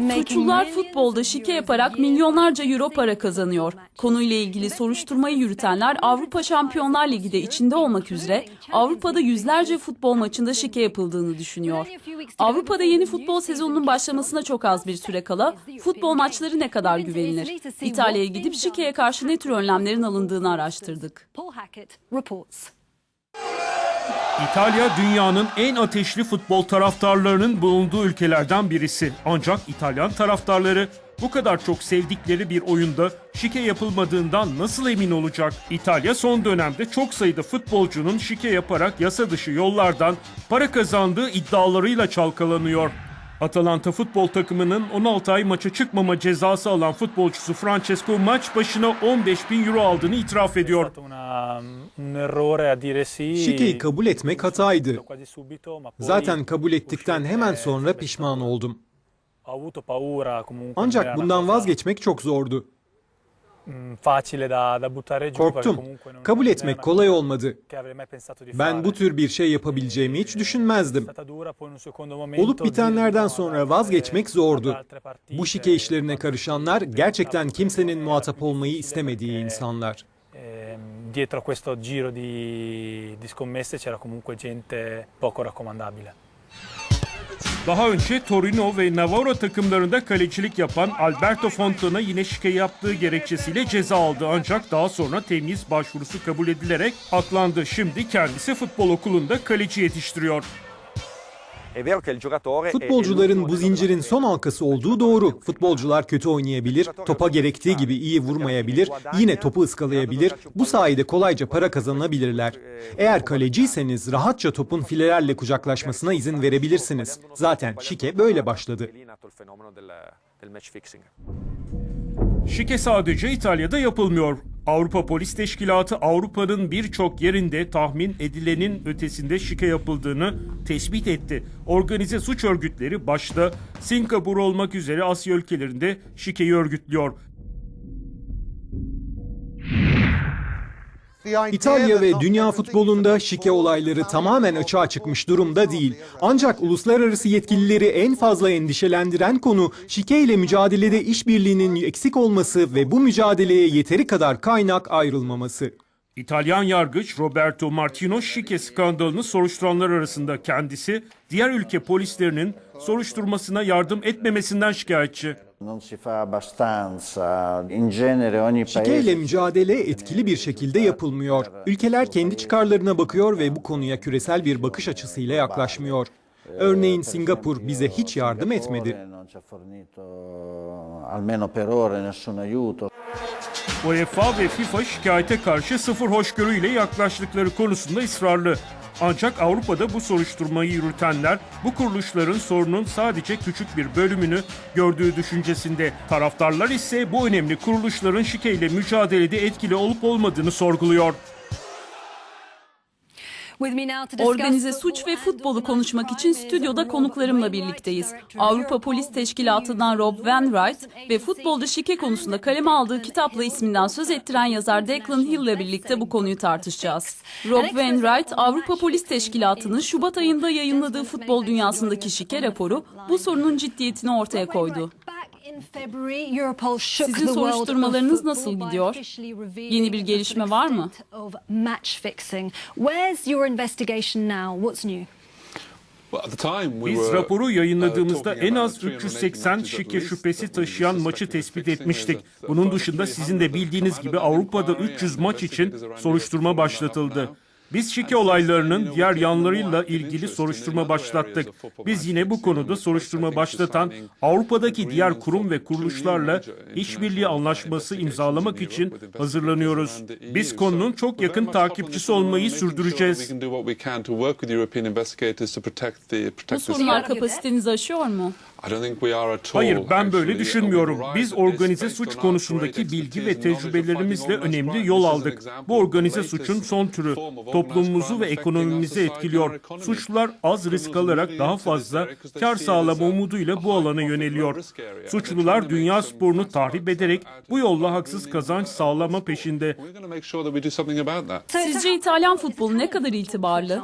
Suçlular futbolda şike yaparak milyonlarca euro para kazanıyor. Konuyla ilgili soruşturmayı yürütenler Avrupa Şampiyonlar Ligi de içinde olmak üzere Avrupa'da yüzlerce futbol maçında şike yapıldığını düşünüyor. Avrupa'da yeni futbol sezonunun başlamasına çok az bir süre kala futbol maçları ne kadar güvenilir? İtalya'ya gidip şikeye karşı ne tür önlemlerin alındığını araştırdık. İtalya dünyanın en ateşli futbol taraftarlarının bulunduğu ülkelerden birisi. Ancak İtalyan taraftarları bu kadar çok sevdikleri bir oyunda şike yapılmadığından nasıl emin olacak? İtalya son dönemde çok sayıda futbolcunun şike yaparak yasa dışı yollardan para kazandığı iddialarıyla çalkalanıyor. Atalanta futbol takımının 16 ay maça çıkmama cezası alan futbolcusu Francesco maç başına 15 bin euro aldığını itiraf ediyor. Şikeyi kabul etmek hataydı. Zaten kabul ettikten hemen sonra pişman oldum. Ancak bundan vazgeçmek çok zordu. mm, Korktum. Kabul etmek kolay olmadı. Ben bu tür bir şey yapabileceğimi hiç È düşünmezdim. Olup bitenlerden sonra vazgeçmek zordu. Bu şike işlerine karışanlar gerçekten kimsenin muhatap olmayı istemediği insanlar. Ehm, dietro questo giro di, di scommesse c'era comunque gente poco raccomandabile. Daha önce Torino ve Navarro takımlarında kalecilik yapan Alberto Fontana yine şike yaptığı gerekçesiyle ceza aldı. Ancak daha sonra temyiz başvurusu kabul edilerek aklandı. Şimdi kendisi futbol okulunda kaleci yetiştiriyor. Futbolcuların bu zincirin son halkası olduğu doğru. Futbolcular kötü oynayabilir, topa gerektiği gibi iyi vurmayabilir, yine topu ıskalayabilir. Bu sayede kolayca para kazanabilirler. Eğer kaleciyseniz rahatça topun filelerle kucaklaşmasına izin verebilirsiniz. Zaten şike böyle başladı. Şike sadece İtalya'da yapılmıyor. Avrupa Polis Teşkilatı Avrupa'nın birçok yerinde tahmin edilenin ötesinde şike yapıldığını tespit etti. Organize suç örgütleri başta Singapur olmak üzere Asya ülkelerinde şikeyi örgütlüyor. İtalya ve dünya futbolunda şike olayları tamamen açığa çıkmış durumda değil. Ancak uluslararası yetkilileri en fazla endişelendiren konu şike ile mücadelede işbirliğinin eksik olması ve bu mücadeleye yeteri kadar kaynak ayrılmaması. İtalyan yargıç Roberto Martino şike skandalını soruşturanlar arasında kendisi diğer ülke polislerinin soruşturmasına yardım etmemesinden şikayetçi. Non si fa abbastanza. In genere ogni Şike ile paese mücadele etkili bir şekilde yapılmıyor. Ülkeler kendi çıkarlarına bakıyor ve bu konuya küresel bir bakış açısıyla yaklaşmıyor. Örneğin Singapur bize hiç yardım etmedi. non ci ha fornito almeno per ora nessun aiuto. UEFA ve FIFA şikayete karşı sıfır hoşgörüyle yaklaştıkları konusunda ısrarlı. Ancak Avrupa'da bu soruşturmayı yürütenler bu kuruluşların sorunun sadece küçük bir bölümünü gördüğü düşüncesinde. Taraftarlar ise bu önemli kuruluşların şikeyle mücadelede etkili olup olmadığını sorguluyor. Organize suç ve futbolu konuşmak için stüdyoda konuklarımla birlikteyiz. Avrupa Polis Teşkilatı'ndan Rob Van Wright ve futbolda şike konusunda kaleme aldığı kitapla isminden söz ettiren yazar Declan Hill ile birlikte bu konuyu tartışacağız. Rob Van Wright, Avrupa Polis Teşkilatı'nın Şubat ayında yayınladığı futbol dünyasındaki şike raporu bu sorunun ciddiyetini ortaya koydu. Sizin soruşturmalarınız nasıl gidiyor? Yeni bir gelişme var mı? Where's your investigation now? What's new? Biz raporu yayınladığımızda en az 380 şike şüphesi taşıyan maçı tespit etmiştik. Bunun dışında sizin de bildiğiniz gibi Avrupa'da 300 maç için soruşturma başlatıldı. Biz şike olaylarının diğer yanlarıyla ilgili soruşturma başlattık. Biz yine bu konuda soruşturma başlatan Avrupa'daki diğer kurum ve kuruluşlarla işbirliği anlaşması imzalamak için hazırlanıyoruz. Biz konunun çok yakın takipçisi olmayı sürdüreceğiz. Bu sorunlar kapasitenizi aşıyor mu? Hayır ben böyle düşünmüyorum. Biz organize suç konusundaki bilgi ve tecrübelerimizle önemli yol aldık. Bu organize suçun son türü toplumumuzu ve ekonomimizi etkiliyor. Suçlular az risk alarak daha fazla kar sağlama umuduyla bu alana yöneliyor. Suçlular dünya sporunu tahrip ederek bu yolla haksız kazanç sağlama peşinde. Sizce İtalyan futbolu ne kadar itibarlı?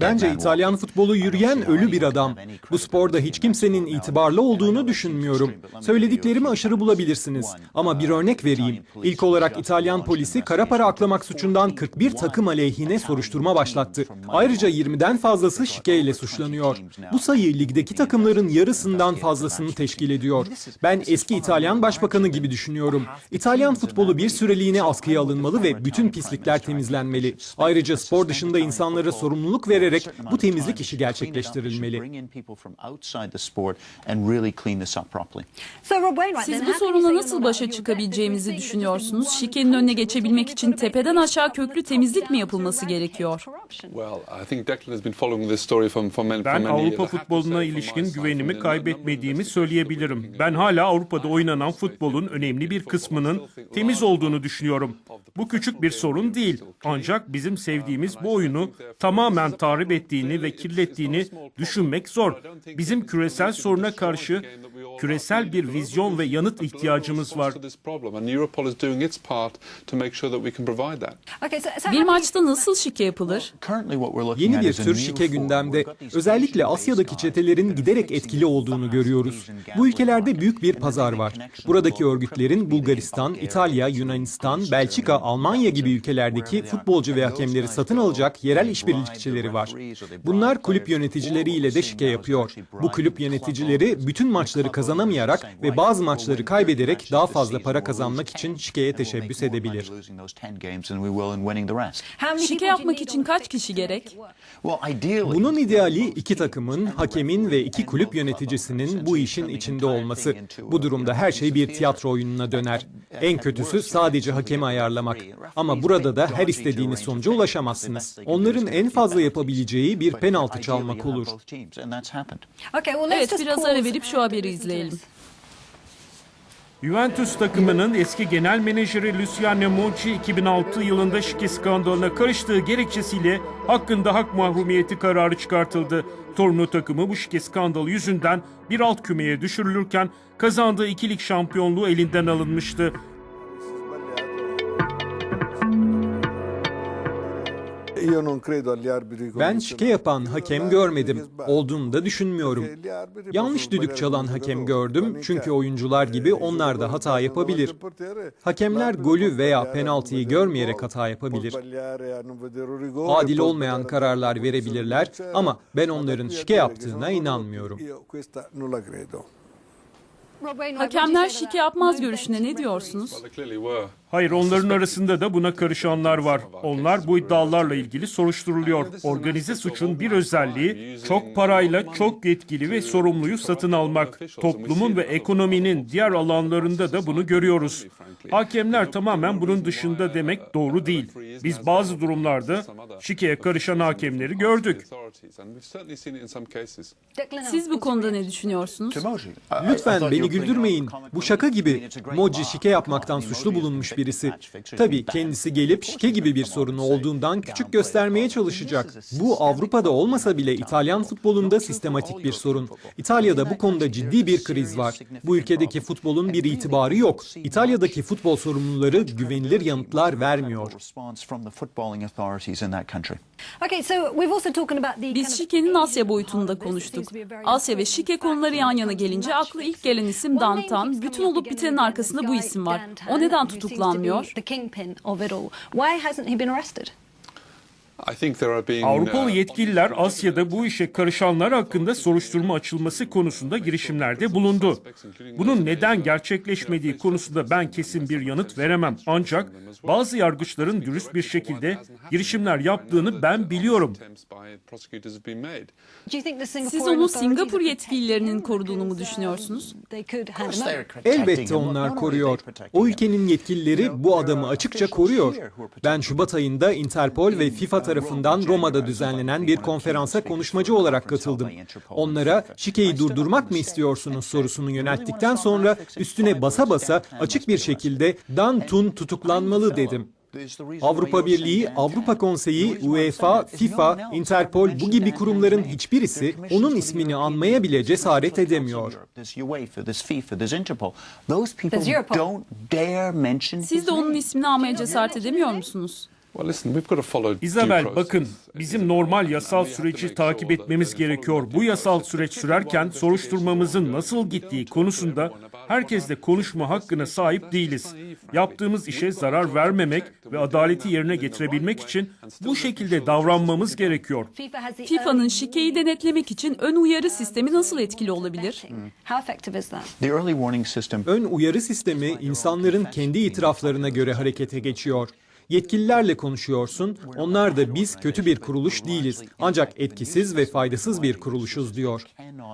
Bence İtalyan futbolu yürüyen ölü bir adam. Bu sporda hiç kimsenin itibarlı olduğunu düşünmüyorum. Söylediklerimi aşırı bulabilirsiniz. Ama bir örnek vereyim. İlk olarak İtalyan polisi kara para aklamak suçundan 41 takım aleyhine soruşturma başlattı. Ayrıca 20'den fazlası şikeyle suçlanıyor. Bu sayı ligdeki takımların yarısından fazlasını teşkil ediyor. Ben eski İtalyan başbakanı gibi düşünüyorum. İtalyan futbolu bir süreliğine askıya alınmalı ve bütün pislikler temizlenmeli. Ayrıca spor dışında insanlara sorumluluk vererek bu temizlik işi gerçekleştirilmeli. Siz bu sorunla nasıl başa çıkabileceğimizi düşünüyorsunuz? Şikenin önüne geçebilmek için tepeden aşağı köklü top temizlik mi yapılması gerekiyor? Ben Avrupa futboluna ilişkin güvenimi kaybetmediğimi söyleyebilirim. Ben hala Avrupa'da oynanan futbolun önemli bir kısmının temiz olduğunu düşünüyorum. Bu küçük bir sorun değil. Ancak bizim sevdiğimiz bu oyunu tamamen tahrip ettiğini ve kirlettiğini düşünmek zor. Bizim küresel soruna karşı küresel bir vizyon ve yanıt ihtiyacımız var. Bir maçta nasıl şike yapılır? Yeni bir tür şike gündemde. Özellikle Asya'daki çetelerin giderek etkili olduğunu görüyoruz. Bu ülkelerde büyük bir pazar var. Buradaki örgütlerin Bulgaristan, İtalya, Yunanistan, Belçika, Almanya gibi ülkelerdeki futbolcu ve hakemleri satın alacak yerel işbirlikçileri var. Bunlar kulüp yöneticileriyle de şike yapıyor. Bu kulüp yöneticileri bütün maçları kazanamayarak ve bazı maçları kaybederek daha fazla para kazanmak için şikeye teşebbüs edebilir. Şike yapmak için kaç kişi gerek? Bunun ideali iki takımın, hakemin ve iki kulüp yöneticisinin bu işin içinde olması. Bu durumda her şey bir tiyatro oyununa döner. En kötüsü sadece hakemi ayarlamak. Ama burada da her istediğiniz sonuca ulaşamazsınız. Onların en fazla yapabileceği bir penaltı çalmak olur. Okay, well, let's Evet, just biraz ara verip şu haberi izleyelim. Juventus takımının eski genel menajeri Luciano Monchi 2006 yılında şike skandalına karıştığı gerekçesiyle hakkında hak mahrumiyeti kararı çıkartıldı. Torino takımı bu şike skandalı yüzünden bir alt kümeye düşürülürken kazandığı ikilik şampiyonluğu elinden alınmıştı. Ben şike yapan hakem görmedim. Olduğunu da düşünmüyorum. Yanlış düdük çalan hakem gördüm çünkü oyuncular gibi onlar da hata yapabilir. Hakemler golü veya penaltıyı görmeyerek hata yapabilir. Adil olmayan kararlar verebilirler ama ben onların şike yaptığına inanmıyorum. Hakemler şike yapmaz görüşüne ne diyorsunuz? Hayır onların arasında da buna karışanlar var. Onlar bu iddialarla ilgili soruşturuluyor. Organize suçun bir özelliği çok parayla çok yetkili ve sorumluyu satın almak. Toplumun ve ekonominin diğer alanlarında da bunu görüyoruz. Hakemler tamamen bunun dışında demek doğru değil. Biz bazı durumlarda şikeye karışan hakemleri gördük. Siz bu konuda ne düşünüyorsunuz? Lütfen beni güldürmeyin. Bu şaka gibi. Moji şike yapmaktan suçlu bulunmuş birisi. Tabii kendisi gelip şike gibi bir sorunu olduğundan küçük göstermeye çalışacak. Bu Avrupa'da olmasa bile İtalyan futbolunda sistematik bir sorun. İtalya'da bu konuda ciddi bir kriz var. Bu ülkedeki futbolun bir itibarı yok. İtalya'daki futbol sorumluları güvenilir yanıtlar vermiyor. Biz şikenin Asya boyutunu da part of this seems konuştuk. Asya ve şike konuları yan yana gelince akla ilk gelen isim Dantan. Bütün olup up bitenin arkasında bu isim var. O neden who seems to be tutuklanmıyor? The kingpin of it all. Why hasn't he been arrested? Avrupalı uh, yetkililer Asya'da bu işe karışanlar hakkında soruşturma açılması konusunda girişimlerde bulundu. Bunun neden gerçekleşmediği konusunda ben kesin bir yanıt veremem. Ancak bazı yargıçların dürüst bir şekilde girişimler yaptığını ben biliyorum. Siz onu Singapur yetkililerinin koruduğunu mu düşünüyorsunuz? Elbette onlar koruyor. O ülkenin yetkilileri bu adamı açıkça koruyor. Ben Şubat ayında Interpol ve FIFA tarafından Roma'da düzenlenen bir konferansa konuşmacı olarak katıldım. Onlara şikeyi durdurmak mı istiyorsunuz sorusunu yönelttikten sonra üstüne basa basa açık bir şekilde Dan Tun tutuklanmalı dedim. Avrupa Birliği, Avrupa Konseyi, UEFA, FIFA, Interpol bu gibi kurumların hiçbirisi onun ismini anmaya bile cesaret edemiyor. Siz de onun ismini almaya cesaret edemiyor musunuz? Well, listen, we've got to follow due İzabel process. bakın bizim normal yasal süreci takip etmemiz gerekiyor. Bu yasal süreç sürerken soruşturmamızın nasıl gittiği konusunda herkesle konuşma hakkına sahip değiliz. Yaptığımız işe zarar vermemek ve adaleti yerine getirebilmek için bu şekilde davranmamız gerekiyor. FIFA'nın şikeyi denetlemek için ön uyarı sistemi nasıl etkili olabilir? Ön uyarı sistemi insanların kendi itiraflarına göre harekete geçiyor. Yetkililerle konuşuyorsun, onlar da biz kötü bir kuruluş değiliz. Ancak etkisiz ve faydasız bir kuruluşuz diyor.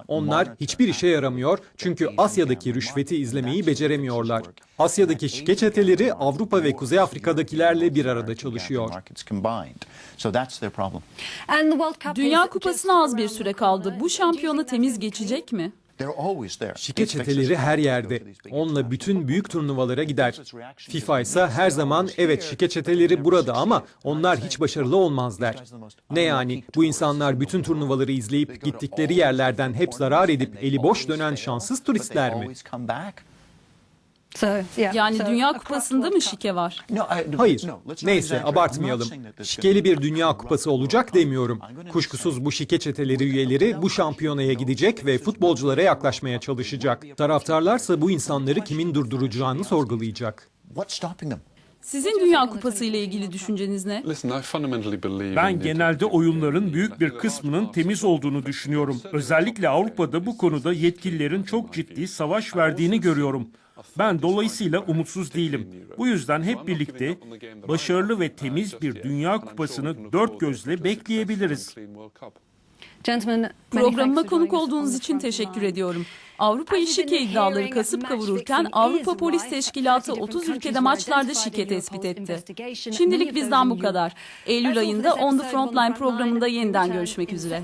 Onlar hiçbir işe yaramıyor çünkü Asya'daki rüşveti izlemeyi beceremiyorlar. Asya'daki şike çeteleri Avrupa ve Kuzey Afrika'dakilerle bir arada çalışıyor. Dünya Kupası'na az bir süre kaldı. Bu şampiyona temiz geçecek mi? Şike çeteleri her yerde. Onunla bütün büyük turnuvalara gider. FIFA ise her zaman evet şike çeteleri burada ama onlar hiç başarılı olmaz der. Ne yani bu insanlar bütün turnuvaları izleyip gittikleri yerlerden hep zarar edip eli boş dönen şanssız turistler mi? So, yeah, Yani Dünya Kupası'nda mı şike var? Hayır. Neyse abartmayalım. Şikeli bir dünya kupası olacak demiyorum. Kuşkusuz bu şike çeteleri üyeleri bu şampiyonaya gidecek ve futbolculara yaklaşmaya çalışacak. Taraftarlarsa bu insanları kimin durduracağını sorgulayacak. Sizin Dünya Kupası ile ilgili düşünceniz ne? Ben genelde oyunların büyük bir kısmının temiz olduğunu düşünüyorum. Özellikle Avrupa'da bu konuda yetkililerin çok ciddi savaş verdiğini görüyorum. Ben dolayısıyla umutsuz değilim. Bu yüzden hep birlikte başarılı ve temiz bir Dünya Kupası'nı dört gözle bekleyebiliriz. Programıma konuk olduğunuz için teşekkür ediyorum. Avrupa'yı şike iddiaları kasıp kavururken Avrupa Polis Teşkilatı 30 ülkede maçlarda şike tespit etti. Şimdilik bizden bu kadar. Eylül ayında On the Frontline programında yeniden görüşmek üzere.